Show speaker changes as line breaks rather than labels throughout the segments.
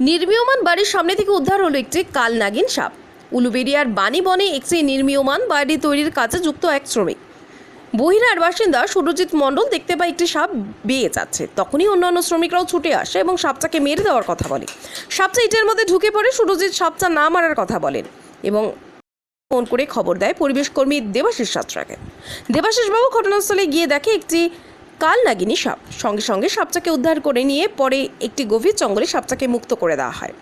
নির্মীয়মান বাড়ির সামনে থেকে উদ্ধার হলো একটি কালনাগিন সাপ। উলুবেরিয়ার বাণী বনে একটি নির্মীয়মান বাড়ি তৈরির কাজে যুক্ত এক শ্রমিক। বহিরার বাসিন্দা সুরজিৎ মণ্ডল দেখতে পায় একটি সাপ বেয়ে যাচ্ছে। তখনই অন্যান্য শ্রমিকরাও ছুটে আসে এবং সাপটাকে মেরে দেওয়ার কথা বলে। সাপটা ইটের মধ্যে ঢুকে পড়ে সুরজিৎ সাপটা না মারার কথা বলেন এবং ফোন করে খবর দেয় পরিবেশ কর্মী দেবাশিস সাঁতরাকে দেবাশিসবাবু ঘটনাস্থলে গিয়ে দেখে একটি কালনাগিনী সাপ। সঙ্গে সঙ্গে সাপটাকে উদ্ধার করে নিয়ে পরে একটি গভীর জঙ্গলে সাপটাকে মুক্ত করে দেওয়া হয়।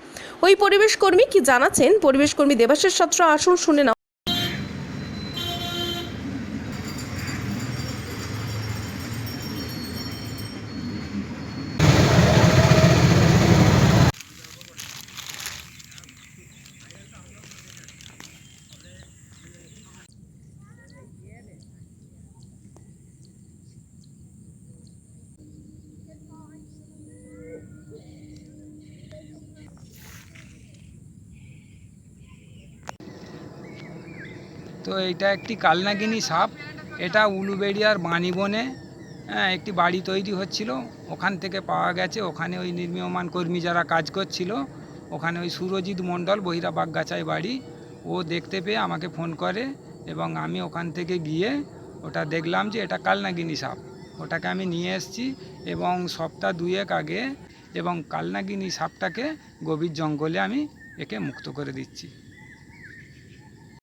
ওই পরিবেশকর্মী কি জানাচ্ছেন? পরিবেশকর্মী দেবাশের সাঁতরা আসুন, শুনে
তো এটা একটি কালনাগিনী সাপ। এটা উলুবেড়িয়ার বাণীবনে হ্যাঁ একটি বাড়ি তৈরি হচ্ছিল। ওখান থেকে পাওয়া গেছে, ওখানে ওই নির্মীয়মান কর্মী যারা কাজ করছিল, ওখানে ওই সুরজিৎ মণ্ডল বহিরা বাগগাছায় বাড়ি। ও দেখতে পেয়ে আমাকে ফোন করে এবং আমি ওখান থেকে গিয়ে ওটা দেখলাম যে এটা কালনাগিনী সাপ। ওটাকে আমি নিয়ে এসেছি এবং সপ্তাহ দুয়েক আগে এবং কালনাগিনী সাপটাকে গভীর জঙ্গলে আমি একে মুক্ত করে দিচ্ছি।